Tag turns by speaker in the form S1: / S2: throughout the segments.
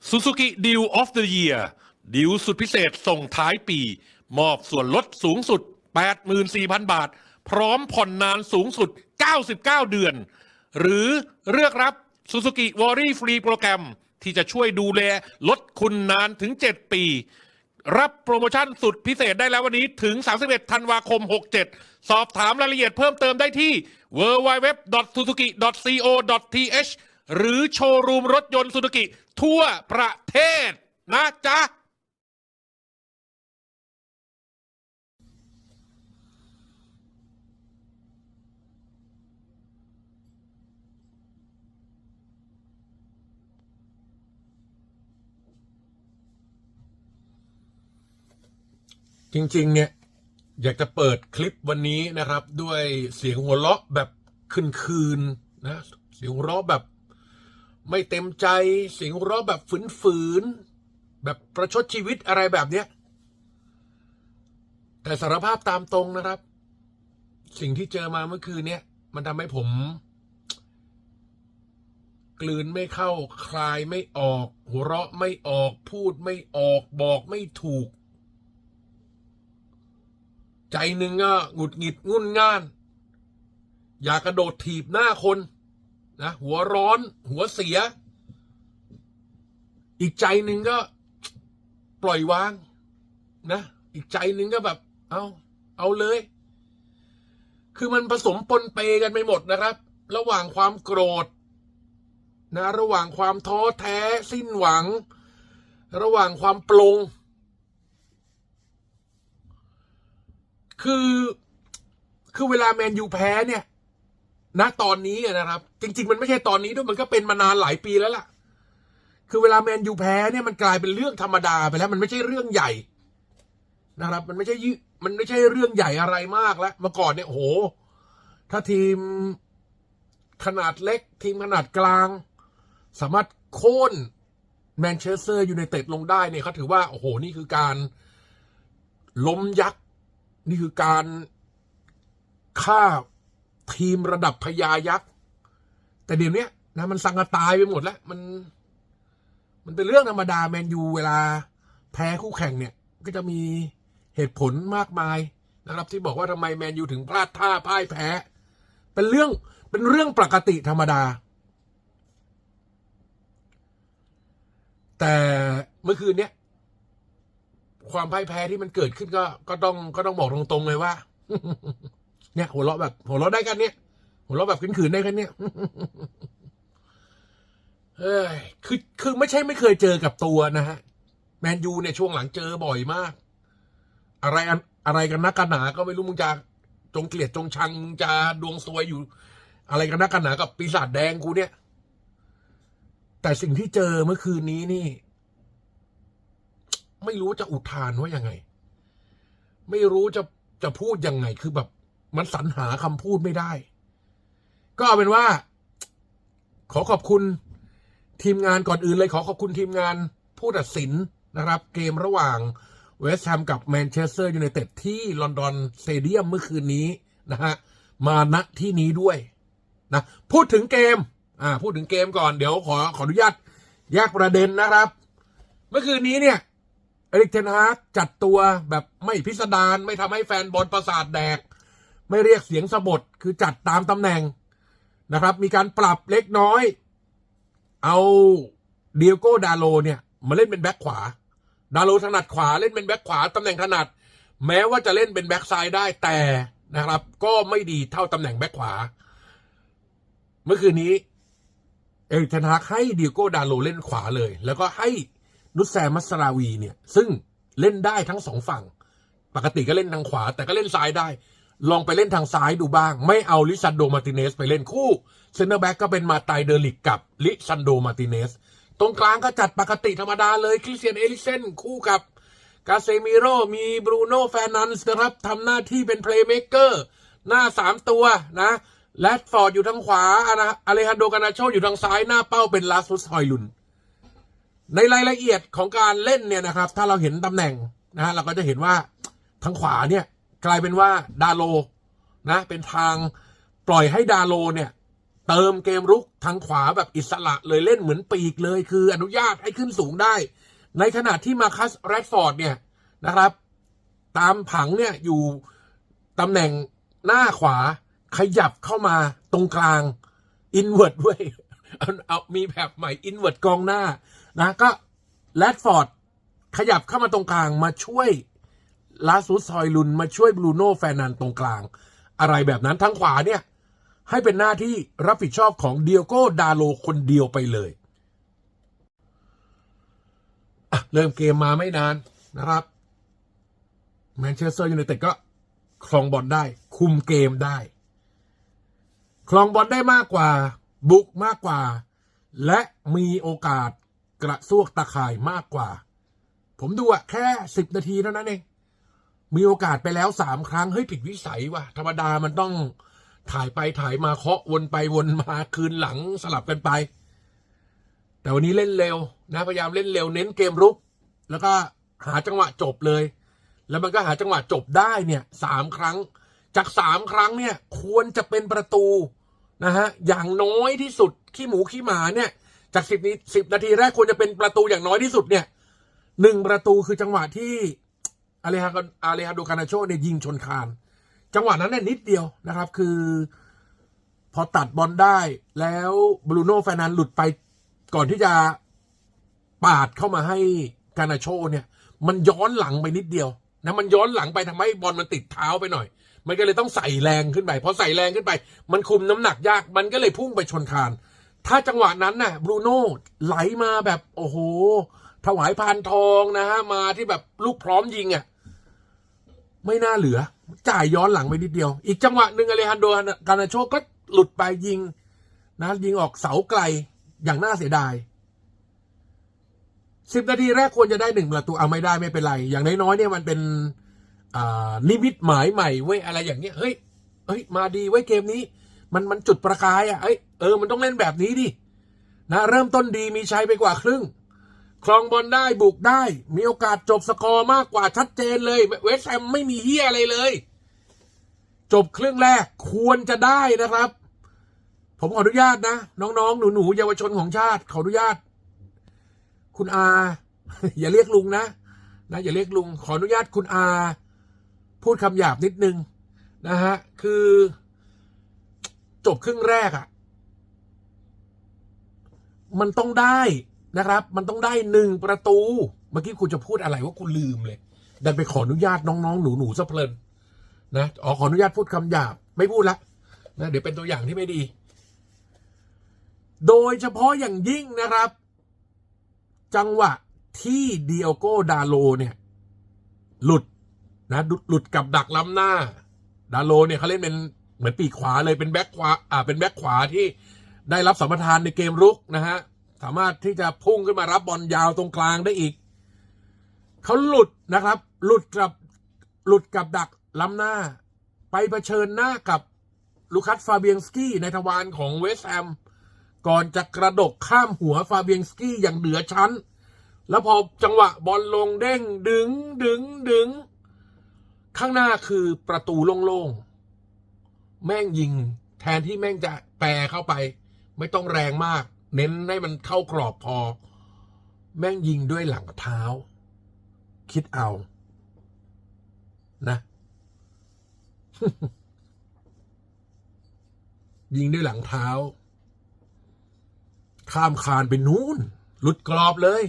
S1: Suzuki Deal of the Year ดีลสุดพิเศษส่งท้ายปี มอบส่วนลดสูงสุด 84,000 บาท พร้อมผ่อนนานสูงสุด 99 เดือน หรือเลือกรับ Suzuki w a r r y Free โปรแกรม ที่จะช่วยดูแลลดคุณนานถึง 7 ปี รับโปรโมชั่นสุดพิเศษได้แล้ววันนี้ถึง 31 ธันวาคม 67 สอบถามรายละเอียดเพิ่มเติมได้ที่ www.suzuki.co.th หรือโชว์รูมรถยนต์ซูซูกิ ทั่วประเทศนะจ๊ะ จริง ๆ เนี่ย อยากจะเปิดคลิปวันนี้นะครับ ด้วยเสียงหัวเราะแบบคืนๆนะ เสียงหัวเราะแบบ ไม่เต็มใจเสียงราะแบบฝืนๆแบบประชดชีวิตอะไรแบบเนี้ย แต่สารภาพตามตรงนะครับ สิ่งที่เจอมาเมื่อคืนเนี้ยมันทำให้ผม กลืนไม่เข้าคลายไม่ออก หัวเราะไม่ออกพูดไม่ออกบอกไม่ถูก ใจหนึ่งก็หงุดหงิดงุนง่าน อยากกระโดดถีบหน้าคน นะหัวร้อน หัวเสีย อีกใจหนึ่งก็ปล่อยวาง นะ อีกใจหนึ่งก็แบบ เอาเอาเลย คือมันผสมปนเปกันไปหมดนะครับ ระหว่างความโกรธ นะ ระหว่างความท้อแท้ สิ้นหวัง ระหว่างความปลง คือ คือเวลาแมนยูแพ้เนี่ย ณตอนนี้นะครับ จริง ๆ มันไม่ใช่ตอนนี้ด้วยมันก็เป็นมานานหลายปีแล้วล่ะ คือเวลาแมนยูแพ้เนี่ยมันกลายเป็นเรื่องธรรมดาไปแล้ว มันไม่ใช่เรื่องใหญ่นะครับ มันไม่ใช่ยี่มันไม่ใช่เรื่องใหญ่อะไรมากแล้วเมื่อก่อนเนี่ยโอ้โห ถ้าทีมขนาดเล็ก ทีมขนาดกลาง สามารถโค่นแมนเชสเตอร์ยูไนเต็ดลงได้เนี่ยเขาถือว่า โอ้โห นี่คือการล้มยักษ์ นี่คือการฆ่า ทีมระดับพญายักษ์ แต่เดี๋ยวนี้นะมันสังกตายไปหมดแล้ว มัน มันเป็นเรื่องธรรมดาแมนยูเวลาแพ้คู่แข่งเนี่ย ก็จะมีเหตุผลมากมายนะครับ ที่บอกว่าทำไมแมนยูถึงพลาดท่าพ่ายแพ้ เป็นเรื่องเป็นเรื่องปกติธรรมดา แต่เมื่อคืนเนี้ยความพ่ายแพ้ที่มันเกิดขึ้นก็ก็ต้องก็ต้องบอกตรงๆเลยว่า เนี่ยหัวเราะแบบหัวเราะได้กันเนี่ย หัวเราะแบบขืนๆได้กันเนี่ยเฮ้ยคือคือไม่ใช่ไม่เคยเจอกับตัวนะฮะ แมนยูเนี่ยช่วงหลังเจอบ่อยมาก อะไรอันอะไรกันนักกันหนา ก็ไม่รู้มึงจะจงเกลียดจงชังมึงจะดวงซวยอยู่ อะไรกันนักกันหนากับปีศาจแดงกูเนี่ย แต่สิ่งที่เจอเมื่อคืนนี้นี่ ไม่รู้จะอุทานว่ายังไง ไม่รู้จะจะพูดยังไงคือแบบ มันสรรหาคำพูดไม่ได้ ก็เอาเป็นว่า ขอขอบคุณทีมงานก่อนอื่นเลยขอขอบคุณทีมงานผู้ตัดสินนะครับ เกมระหว่างเวสต์แฮมกับแมนเชสเตอร์ยูไนเต็ดที่ลอนดอนสเตเดียมเมื่อคืนนี้นะฮะมาณที่นี้ด้วยนะพูดถึงเกมอ่าพูดถึงเกมก่อนเดี๋ยวขอขออนุญาตแยกประเด็นนะครับ เมื่อคืนนี้เนี่ยเอริกเทนฮากจัดตัวแบบไม่พิสดารไม่ทำให้แฟนบอลประสาทแดก ไม่เรียกเสียงสะบดคือจัดตามตำแหน่งนะครับ มีการปรับเล็กน้อย เอาเดียโก้ดาโลเนี่ยมาเล่นเป็นแบ็คขวา ดาโลถนัดขวาเล่นเป็นแบ็คขวาตำแหน่งถนัด แม้ว่าจะเล่นเป็นแบ็คซ้ายได้แต่นะครับ ก็ไม่ดีเท่าตำแหน่งแบ็คขวา เมื่อคืนนี้ เอริกเทนาให้เดียโก้ดาโลเล่นขวาเลย แล้วก็ให้นุสแซมัสราวีเนี่ย ซึ่งเล่นได้ทั้งสองฝั่ง ปกติก็เล่นทางขวา แต่ก็เล่นซ้ายได้ ลองไปเล่นทางซ้ายดูบ้าง ไม่เอาลิซันโดมาติเนสไปเล่นคู่เซนเตอร์แบ็กก็เป็นมาไตเดลิกกับลิซันโดมาติเนสตรงกลางก็จัดปกติธรรมดาเลยคริสเตียนเอลิเซนคู่กับกาเซมิโรมีบรูโน่แฟนันส์นะครับทำหน้าที่เป็นเพลย์เม k เกอร์หน้าสามตัวนะแรดฟอร์ดอยู่ทางขวาอานาอเลฮันโดกานาโชอยู่ทางซ้ายหน้าเป้าเป็นลาสุสฮอยลุน ในรายละเอียดของการเล่นเนี่ยนะครับ ถ้าเราเห็นตำแหน่งนะฮะเราก็จะเห็นว่าทางขวาเนี่ย กลายเป็นว่าดาโลนะเป็นทางปล่อยให้ดาโลเนี่ยเติมเกมรุกทางขวาแบบอิสระเลยเล่นเหมือนปีกเลย คืออนุญาตให้ขึ้นสูงได้ ในขณะที่มาคัสแรดฟอร์ดเนี่ยนะครับ ตามผังเนี่ยอยู่ตำแหน่งหน้าขวาขยับเข้ามาตรงกลางอินเว r ร์ดเว้ยเอาเอามีแบบใหม่อินเว r ร์ดกองหน้านะก็แรดฟอร์ดขยับเข้ามาตรงกลางมาช่วย ลาสุสซอยลุนมาช่วยบรูโน่แฟร์นันตรงกลาง อะไรแบบนั้นทางขวาเนี่ย ให้เป็นหน้าที่รับผิดชอบของเดียโก้ดาโลคนเดียวไปเลยเริ่มเกมมาไม่นานนะครับแมนเชสเตอร์ยูไนเต็ดก็ครองบอลได้ คุมเกมได้ครองบอลได้มากกว่า บุกมากกว่า และมีโอกาสกระซวกตะข่ายมากกว่า ผมดูอะแค่สิบนาทีเท่านั้นเอง มีโอกาสไปแล้วสามครั้งเฮ้ยผิดวิสัยว่ะ ธรรมดามันต้องถ่ายไปถ่ายมาเคาะวนไปวนมาคืนหลังสลับกันไป แต่วันนี้เล่นเร็วนะพยายามเล่นเร็วเน้นเกมรุก แล้วก็หาจังหวะจบเลย แล้วมันก็หาจังหวะจบได้เนี่ยสามครั้ง จากสามครั้งเนี่ยควรจะเป็นประตูนะฮะอย่างน้อยที่สุดขี้หมูขี้หมาเนี่ยจากสิบนี้สิบนาทีแรกควรจะเป็นประตูอย่างน้อยที่สุดเนี่ยหนึ่งประตูคือจังหวะที่ อาเลฮาอาเลฮาโดกานาโชเนี่ยยิงชนคาน จังหวะนั้นเนี่ยนิดเดียวนะครับ คือ พอตัดบอลได้แล้วบรูโน่แฟนันหลุดไปก่อนที่จะปาดเข้ามาให้กานาโชเนี่ย มันย้อนหลังไปนิดเดียวนะมันย้อนหลังไปทำให้บอลมันติดเท้าไปหน่อย มันก็เลยต้องใส่แรงขึ้นไปพอใส่แรงขึ้นไป มันคุมน้ำหนักยากมันก็เลยพุ่งไปชนคาน ถ้าจังหวะนั้นน่ะบรูโน่ไหลมาแบบโอ้โห ถวายพานทองนะฮะมาที่แบบลูกพร้อมยิงอะ ไม่น่าเหลือ จ่ายย้อนหลังไปนิดเดียว อีกจังหวะหนึ่งอเลฮันโดกานาโชก็หลุดไปยิง นะยิงออกเสาไกลอย่างน่าเสียดายสิบนาทีแรกควรจะได้หนึ่งประตูเอาไม่ได้ไม่เป็นไร อย่างน้อยๆเนี่ยมันเป็นอ่านิมิตหมายใหม่เว้ยอะไรอย่างเงี้ยเฮ้ยเฮ้ยมาดีไว้ยเกมนี้ มันมันจุดประกายอะเอ้ยเออมันต้องเล่นแบบนี้ดินะเริ่มต้นดีมีชัยไปกว่าครึ่ง ครองบอลได้บุกได้ มีโอกาสจบสกอร์มากกว่าชัดเจนเลย เวสต์แฮมไม่มีเฮียอะไรเลย จบครึ่งแรกควรจะได้นะครับ ผมขออนุญาตนะ น้องๆ หนูๆเยาวชนของชาติ ขออนุญาต คุณอา อย่าเรียกลุงนะนะอย่าเรียกลุง ขออนุญาตคุณอา พูดคำหยาบนิดนึงนะฮะ คือ จบครึ่งแรกอะ่ะ มันต้องได้ นะครับ มันต้องได้หนึ่งประตู เมื่อกี้คุณจะพูดอะไรว่าคุณลืมเลยดันไปขออนุญาตน้องๆ หนูๆซะเพลินนะอ๋อขออนุญาตพูดคำหยาบ ไม่พูดละนะเดี๋ยวเป็นตัวอย่างที่ไม่ดี โดยเฉพาะอย่างยิ่งนะครับ จังหวะที่เดียโก้ดาโลเนี่ย หลุดนะหลุดหลุดกับดักล้ำหน้า ดาโลเนี่ยเขาเล่นเป็นเหมือนปีกขวาเลยเป็นแบ็คขวาอ่าเป็นแบ็คขวาที่ได้รับสัมปทานในเกมรุกนะฮะ สามารถที่จะพุ่งขึ้นมารับบอลยาวตรงกลางได้อีก เขาหลุดนะครับ หลุดกับหลุดกับดักล้ำหน้า ไปเผชิญหน้ากับลูคัสฟาเบียงสกี้ในทวารของเวสแฮมก่อนจะกระดกข้ามหัวฟาเบียงสกี้อย่างเหนือชั้น แล้วพอจังหวะบอลลงเด้งดึงดึงดึง ข้างหน้าคือประตูโล่งๆ แม่งยิงแทนที่แม่งจะแปรเข้าไป ไม่ต้องแรงมาก เน้นให้มันเข้ากรอบพอ แม่งยิงด้วยหลังเท้า คิดเอา นะ ยิงด้วยหลังเท้า ข้ามคานไปนู้นหลุดกรอบเลย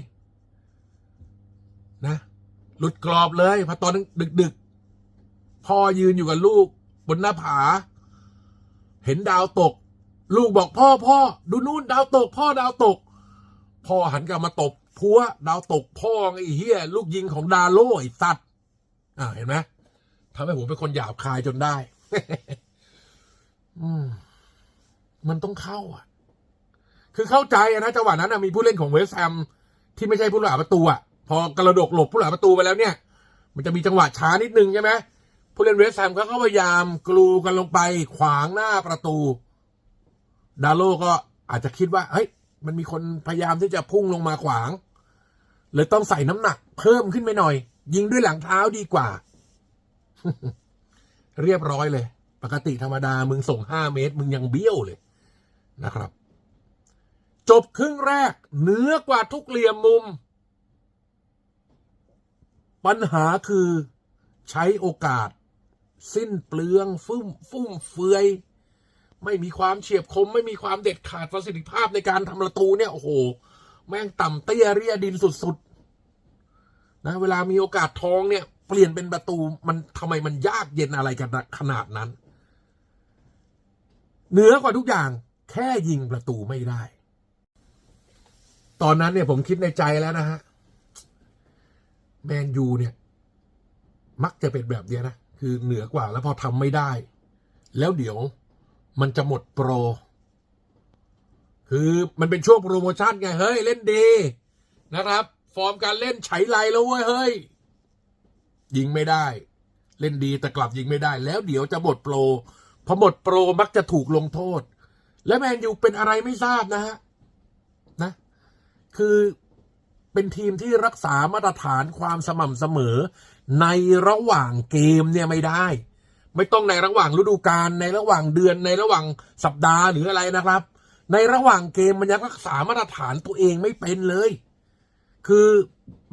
S1: นะ หลุดกรอบเลยพอตอนดึกดึกๆพ่อยืนอยู่กับลูก บนหน้าผา เห็นดาวตก ลูกบอกพ่อพ่อดูนู่นดาวตก พ่อดาวตก พ่อหันกลับมาตบพัวดาวตกพ่อไอ้เหี้ยลูกยิงของดาโลไอ้สัตว์อ่าเห็นไหมทำให้ผมเป็นคนหยาบคายจนได้ อืมมันต้องเข้าอะ คือเข้าใจนะจังหวะนั้นมีผู้เล่นของเวสแฮมที่ไม่ใช่ผู้รักษาประตูอะ พอกระโดกหลบผู้รักษาประตูไปแล้วเนี่ย มันจะมีจังหวะช้านิดนึงใช่ไหมผู้เล่นเวสแฮมเขาก็พยายามกลูกันลงไปขวางหน้าประตู ดาโลก็อาจจะคิดว่า เฮ้ย มันมีคนพยายามที่จะพุ่งลงมาขวาง เลยต้องใส่น้ำหนัก เพิ่มขึ้นไปหน่อย ยิงด้วยหลังเท้าดีกว่า เรียบร้อยเลย ปกติธรรมดา มึงส่งห้าเมตร มึงยังเบี้ยวเลยนะครับ จบครึ่งแรก เหนือกว่าทุกเหลี่ยมมุม ปัญหาคือใช้โอกาส สิ้นเปลืองฟุ่มฟุ่มเฟือย ไม่มีความเฉียบคม ไม่มีความเด็ดขาดประสิทธิภาพในการทำประตูเนี่ยโอ้โห แม่งต่ำเตี้ยเรียดินสุดๆนะเวลามีโอกาสทองเนี่ย เปลี่ยนเป็นประตูมันทำไมมันยากเย็นอะไรกันขนาดนั้นเหนือกว่าทุกอย่างแค่ยิงประตูไม่ได้ ตอนนั้นเนี่ยผมคิดในใจแล้วนะฮะแมนยูเนี่ย มักจะเป็นแบบเนี้ยนะ คือเหนือกว่าแล้วพอทำไม่ได้ แล้วเดี๋ยว มันจะหมดโปร คือมันเป็นช่วงโปรโมชั่นไง เฮ้ย เล่นดีนะครับ ฟอร์มการเล่นไฉไลแล้วเว้ย เฮ้ย ยิงไม่ได้ เล่นดีแต่กลับยิงไม่ได้ แล้วเดี๋ยวจะหมดโปรพอหมดโปรมักจะถูกลงโทษ และแมนยูเป็นอะไรไม่ทราบนะฮะนะ คือเป็นทีมที่รักษามาตรฐานความสม่ำเสมอในระหว่างเกมเนี่ยไม่ได้ ไม่ต้องในระหว่างฤดูกาลในระหว่างเดือนในระหว่างสัปดาห์หรืออะไรนะครับ ในระหว่างเกมมันยังรักษามาตรฐานตัวเองไม่เป็นเลย คือ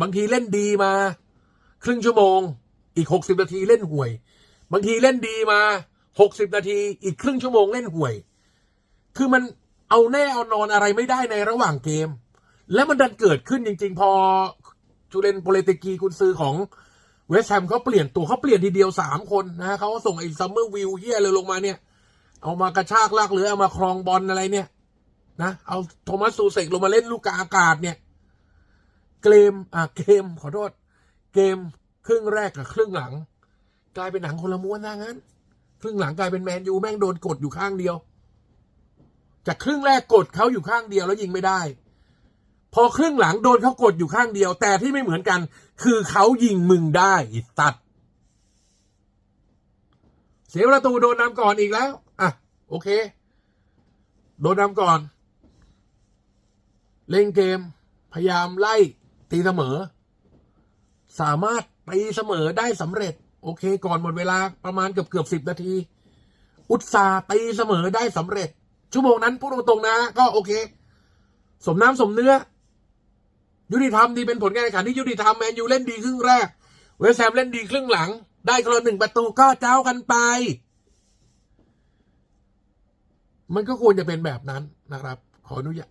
S1: บางทีเล่นดีมา ครึ่งชั่วโมง อีกหกสิบนาทีเล่นห่วย บางทีเล่นดีมาหกสิบนาที อีกครึ่งชั่วโมงเล่นห่วย คือมันเอาแน่เอานอนอะไรไม่ได้ในระหว่างเกม แล้วมันดันเกิดขึ้นจริง ๆ พอจูเลนโปเลตกีกุนซือของ เวสแฮมเขาเปลี่ยนตัวเขาเปลี่ยนทีเดียวสามคนนะฮะเขาก็ส่งไอ้ซัมเมอร์วิวเฮียเลยลงมาเนี่ย เอามากระชากลากหรือเอามาครองบอลอะไรเนี่ย นะ เอาโทมัสซูเซกลงมาเล่นลูกกาอากาศเนี่ยเกมอะเกมขอโทษ เกมครึ่งแรกกับครึ่งหลัง กลายเป็นหนังคนละม้วนนะงั้น ครึ่งหลังกลายเป็นแมนยูแม่งโดนกดอยู่ข้างเดียว จากครึ่งแรกกดเขาอยู่ข้างเดียวแล้วยิงไม่ได้ พอครึ่งหลังโดนเขากดอยู่ข้างเดียว แต่ที่ไม่เหมือนกัน คือเขายิงมึงได้อีตัด เสียประตูโดนนำก่อนอีกแล้ว อะ โอเค โดนนำก่อน เล่นเกม พยายามไล่ตีเสมอ สามารถตีเสมอได้สำเร็จ โอเค ก่อนหมดเวลาประมาณเกือบเกือบสิบนาที อุตสาตีเสมอได้สำเร็จ ชั่วโมงนั้นพูดตรงๆนะ ก็โอเค สมน้ำสมเนื้อ ยุติธรรมดีเป็นผลการแข่งขันที่ยุติธรรมแมนยูเล่นดีครึ่งแรก เวสแฮมเล่นดีครึ่งหลัง ได้คนละหนึ่งประตูก็เจ้ากันไป มันก็ควรจะเป็นแบบนั้นนะครับ ขออนุญาต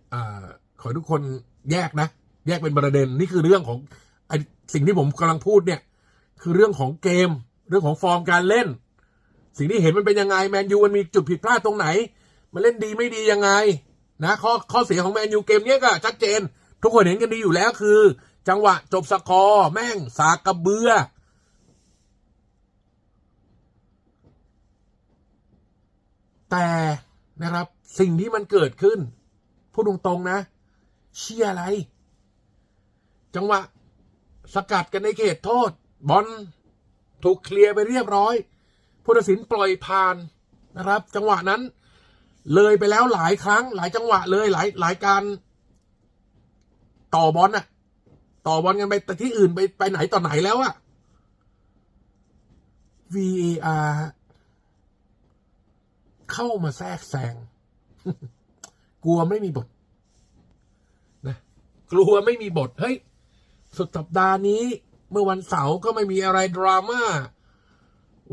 S1: ขอทุกคนแยกนะ แยกเป็นประเด็นนี่คือเรื่องของไอสิ่งที่ผมกำลังพูดเนี่ย คือเรื่องของเกม เรื่องของฟอร์มการเล่น สิ่งที่เห็นมันเป็นยังไงแมนยูมันมีจุดผิดพลาดตรงไหน มันเล่นดีไม่ดียังไง นะข้อข้อเสียของแมนยูเกมเนี้ยก็ชัดเจน ทุกคนเห็นกันดีอยู่แล้วคือ จังหวะจบสกอร์แม่งสากกระเบือ แต่นะครับ สิ่งที่มันเกิดขึ้น พูดตรงๆนะ เชี่ยอะไร จังหวะ สกัดกันในเขตโทษ บอลถูกเคลียร์ไปเรียบร้อยผู้ตัดสินปล่อยผ่านนะครับ จังหวะนั้น เลยไปแล้วหลายครั้ง หลายจังหวะเลยหลายหลายการ ต่อบอลน่ะต่อบอลกันไปแต่ที่อื่นไปไปไหนต่อไหนแล้วอะ VAR เข้ามาแทรกแซง กลัวไม่มีบทนะกลัวไม่มีบท เฮ้ย สุดสัปดาห์นี้ เมื่อวันเสาร์ก็ไม่มีอะไรดราม่า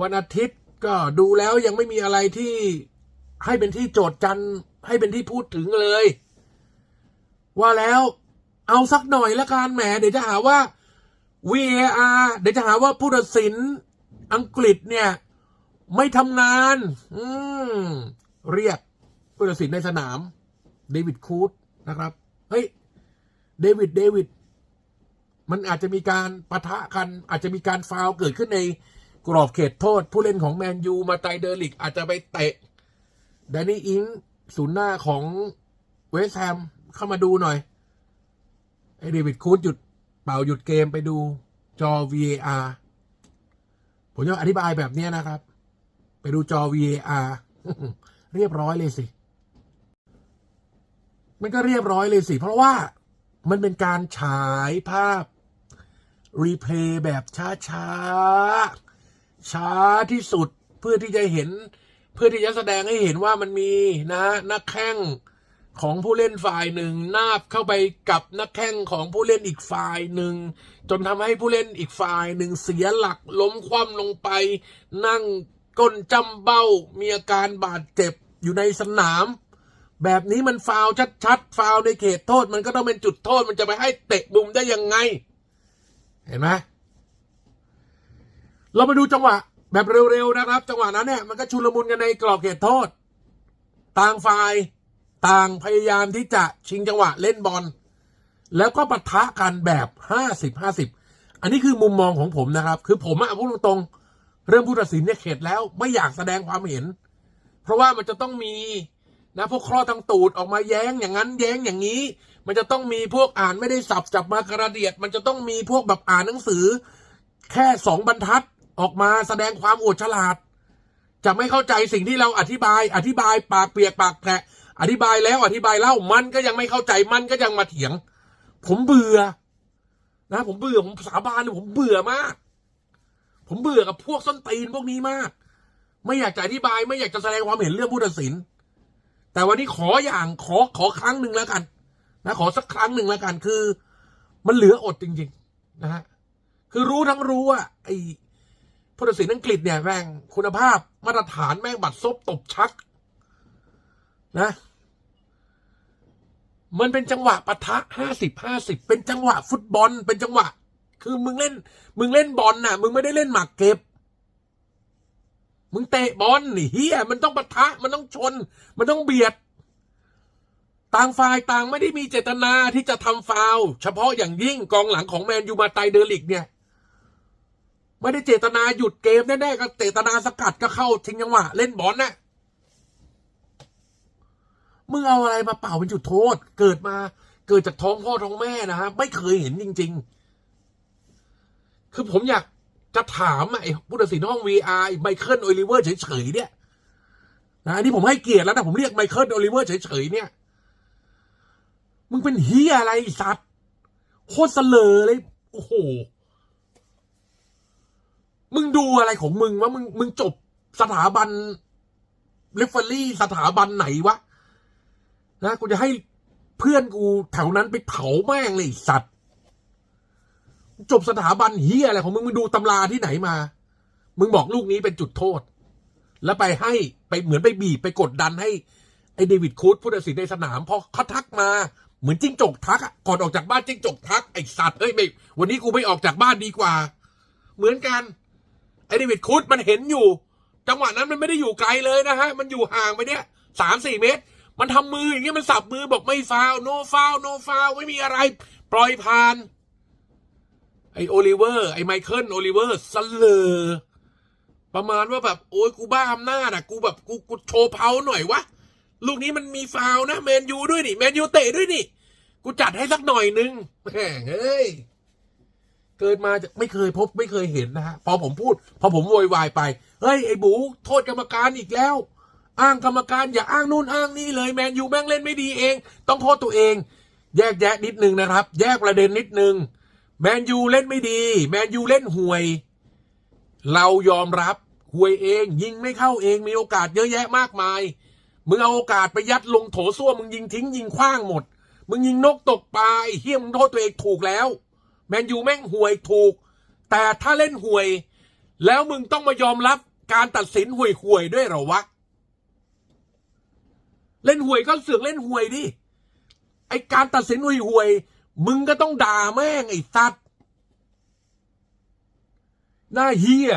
S1: วันอาทิตย์ก็ดูแล้วยังไม่มีอะไรที่ให้เป็นที่โจทย์จันให้เป็นที่พูดถึงเลย ว่าแล้ว เอาสักหน่อยละกันแหมเดี๋ยวจะหาว่า VAR เดี๋ยวจะหาว่าผู้ตัดสินอังกฤษเนี่ย ไม่ทำงาน อืมเรียกผู้ตัดสินในสนาม เดวิดคูดนะครับ เฮ้ย เดวิดเดวิดมันอาจจะมีการปะทะกัน อาจจะมีการฟาวเกิดขึ้นในกรอบเขตโทษ ผู้เล่นของแมนยูมาไตเดอร์ลิกอาจจะไปเตะแดนนี่อิงศูนย์หน้าของเวสต์แฮมเข้ามาดูหน่อย ไอ้เดวิดคูดหยุดเป่าหยุดเกมไปดูจอ VAR ผมจะอธิบายแบบนี้นะครับ ไปดูจอ VAR เรียบร้อยเลยสิ มันก็เรียบร้อยเลยสิ เพราะว่ามันเป็นการฉายภาพ รีเพลย์แบบช้าช้าๆช้าที่สุดเพื่อที่จะเห็น เพื่อที่จะแสดงให้เห็นว่ามันมีนะนักแข้ง ของผู้เล่นฝ่ายหนึ่งนาบเข้าไปกับนักแข้งของผู้เล่นอีกฝ่ายหนึ่ง จนทำให้ผู้เล่นอีกฝ่ายหนึ่งเสียหลักล้มคว่ำลงไป นั่งก้นจำเบ้ามีอาการบาดเจ็บอยู่ในสนาม แบบนี้มันฟาวชัดๆฟาวในเขตโทษมันก็ต้องเป็นจุดโทษมันจะไปให้เตะบุมได้ยังไง เห็นไหมเรามาดูจังหวะ แบบเร็วๆนะครับ จังหวะนั้นเนี่ยมันก็ชุลมุนกันในกรอบเขตโทษ ต่างฝ่าย ต่างพยายามที่จะชิงจังหวะเล่นบอล แล้วก็ปะทะกันแบบห้าสิบห้าสิบอันนี้คือมุมมองของผมนะครับ คือผมอะพูดตรงๆเรื่องผู้ตัดสินเนี่ยเข็ดแล้วไม่อยากแสดงความเห็น เพราะว่ามันจะต้องมีนะพวกคลอทางตูดออกมาแย้งอย่างนั้นแย้งอย่างนี้ มันจะต้องมีพวกอ่านไม่ได้สับจับมากระเดียด มันจะต้องมีพวกแบบอ่านหนังสือ แค่สองบรรทัดออกมาแสดงความโอดฉลาด จะไม่เข้าใจสิ่งที่เราอธิบาย อธิบายปากเปียกปากแผล อธิบายแล้วอธิบายเล่ามันก็ยังไม่เข้าใจมันก็ยังมาเถียง ผมเบื่อ นะ ผมเบื่อผมสาบานเลยผมเบื่อมาก ผมเบื่อกับพวกส้นตีนพวกนี้มาก ไม่อยากจะอธิบายไม่อยากจะแสดงความเห็นเรื่องผู้ตัดสิน แต่วันนี้ขออย่างขอขอครั้งหนึ่งแล้วกัน นะขอสักครั้งหนึ่งแล้วกันคือ มันเหลืออดจริง ๆ นะฮะคือรู้ทั้งรู้ว่าไอ้ผู้ตัดสินอังกฤษเนี่ยแม่งคุณภาพมาตรฐานแม่งบัดซบตบชัก นะ มันเป็นจังหวะปะทะห้าสิบห้าสิบเป็นจังหวะฟุตบอล เป็นจังหวะ คือมึงเล่น มึงเล่นบอลน่ะ มึงไม่ได้เล่นหมากเก็บ มึงเตะบอลนี่เฮียมันต้องปะทะ มันต้องชน มันต้องเบียด ต่างฝ่ายต่างไม่ได้มีเจตนาที่จะทำฟาวเฉพาะอย่างยิ่งกองหลังของแมนยูมาไตเดอร์ลิกเนี่ยไม่ได้เจตนาหยุดเกมแน่ๆก็เจตนาสกัดก็เข้าทิ้งจังหวะเล่นบอลน่ะ มึงเอาอะไรมาเป่าเป็นจุดโทษ เกิดมาเกิดจากท้องพ่อท้องแม่นะฮะไม่เคยเห็นจริง ๆ คือผมอยากจะถามไอ้ผู้ตัดสินห้อง VR ไมเคิลโอลิเวอร์เฉยๆเนี่ยนะนนี้ผมให้เกียรติแล้วนะผมเรียกไมเคิลโอลิเวอร์เฉยๆเนี่ย มึงเป็นเฮียอะไรสัตว์โคตรเสลอเลย โอ้โห มึงดูอะไรของมึงวะมึงมึงจบสถาบันเรฟเฟอรี่สถาบันไหนวะ นะกูจะให้เพื่อนกูแถวนั้นไปเผาแม่งเลยสัตว์ จบสถาบันเฮียอะไรของมึงมึงดูตำราที่ไหนมา มึงบอกลูกนี้เป็นจุดโทษ แล้วไปให้ไปเหมือนไปบีบไปกดดันให้ไอเดวิดคูดผู้ตัดสินในสนามพอเขาทักมาเหมือนจิ้งจกทักก่อนออกจากบ้านจิ้งจกทักไอสัตว์เอ้ยไม่วันนี้กูไม่ออกจากบ้านดีกว่า เหมือนกันไอเดวิดคูดมันเห็นอยู่ จังหวะนั้นมันไม่ได้อยู่ไกลเลยนะฮะ มันอยู่ห่างไปเนี่ยสามสี่เมตร มันทำมืออย่างเงี้ยมันสับมือบอกไม่ฟาวโนฟาวโนฟาวไม่มีอะไร ปล่อยผ่าน ไอโอลิเวอร์ไอไมเคิลโอลิเวอร์สเลอประมาณว่าแบบโอ้ยกูบ้าอำนาจอะ กูแบบกูกูโชว์เพาหน่อยวะลูกนี้มันมีฟาวนะแมนยูด้วยนี่แมนยูเตะด้วยนี่กูจัดให้สักหน่อยนึงแหมเฮ้ยเกิดมาจะไม่เคยพบไม่เคยเห็นนะฮะพอผมพูด พอผมโวยวายไป เฮ้ย ไอ้บูโทษกรรมการอีกแล้ว อ้างกรรมการอย่าอ้างนู่นอ้างนี่เลยแมนยูแม่งเล่นไม่ดีเอง ต้องโทษตัวเอง แยกแยะนิดนึงนะครับ แยกประเด็นนิดนึงแมนยูเล่นไม่ดี แมนยูเล่นห่วย เรายอมรับห่วยเอง ยิงไม่เข้าเองมีโอกาสเยอะแยะมากมาย มึงเอาโอกาสไปยัดลงโถส้วมมึงยิงทิ้งยิงคว้างหมด มึงยิงนกตกปลาเฮี้ยมึงโทษตัวเองถูกแล้ว แมนยูแม่งห่วยถูก แต่ถ้าเล่นห่วย แล้วมึงต้องมายอมรับการตัดสินห่วยห่วยด้วยเหรอวะ เล่นหวยก็เสือกเล่นหวยดิไอการตัดสินหวยหวย มึงก็ต้องด่าแม่งไอ้สัตว์หน้าเฮีย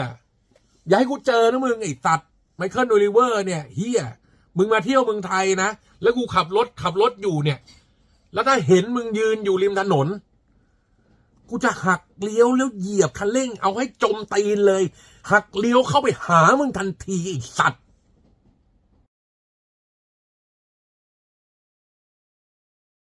S1: อย่าให้กูเจอนะมึงไอ้สัตว์ไมเคิลโอลิเวอร์เนี่ยเฮียมึงมาเที่ยวเมืองไทยนะ แล้วกูขับรถขับรถอยู่เนี่ย แล้วถ้าเห็นมึงยืนอยู่ริมถนน กูจะหักเลี้ยวแล้วเหยียบคันเร่ง เอาให้จมตีนเลย หักเลี้ยวเข้าไปหามึงทันทีไอ้สัตว์